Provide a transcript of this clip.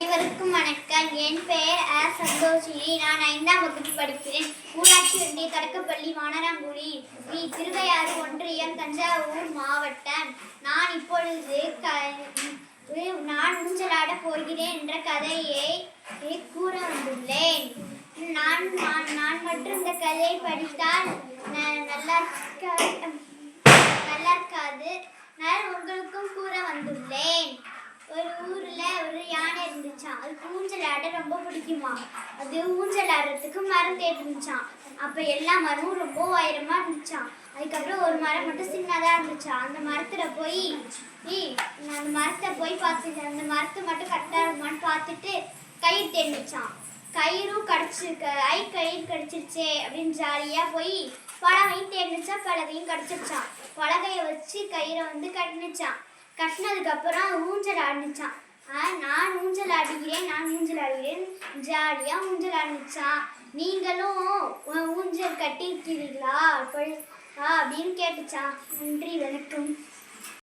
அனைவருக்கும் வணக்கம். என் பெயர் ஆ. சந்தோஷினி. நான் ஐந்தாம் வகுப்பு படிக்கிறேன். ஊராட்சி ஒன்றிய தொடக்கப்பள்ளி வானராங்குடி நீ திருவையாறு ஒன்றியம் தஞ்சாவூர் மாவட்டம். நான் இப்பொழுது க நான் ஊஞ்சலாட போகிறேன் என்ற கதையை கூற வந்துள்ளேன். நான் நான் நான் மட்டும் இந்த கதையை படித்தால் ந- நல்லா இருக்க- நல்லா இருக்காது நான் உங்களுக்கும் கூற வந்துள்ளேன் ஒரு ஒரு யானை இருந்துச்சான் அதுக்கு ஊஞ்சல் ஆட ரொம்ப பிடிக்குமா அது ஊஞ்சல் ஆடுறதுக்கு மரம் தேடி இருந்துச்சாம் அப்ப எல்லா மரமும் ரொம்ப உயரமா இருந்துச்சான் அதுக்கப்புறம் ஒரு மரம் மட்டும் சின்னதா இருந்துச்சான் அந்த மரத்துல போய் அந்த மரத்தை போய் பார்த்துட்டு அந்த மரத்தை மட்டும் கரெக்டா இருக்குமான்னு பார்த்துட்டு கயிறு தேடிச்சான் கயிறும் கடிச்சிருக்க ஐ கயிறு கடிச்சிருச்சே அப்படின்னு ஜாலியா போய் பலகையும் தேடிச்சா பலகையும் கடிச்சிருச்சான் பலகையை வச்சு கயிறை வந்து கட்டினுச்சான் கட்டினதுக்கு அப்புறம் ஊஞ்சல் ஆடிச்சான் நான் ஊஞ்சல் ஆடுகிறேன் நான் ஊஞ்சல் ஆடுகிறேன். ஜாலியாக ஊஞ்சல் ஆடிச்சான் நீங்களும் ஊஞ்சல் கட்டியிருக்கிறீர்களா? அப்படின்னு கேட்டுச்சான் நன்றி வணக்கம்.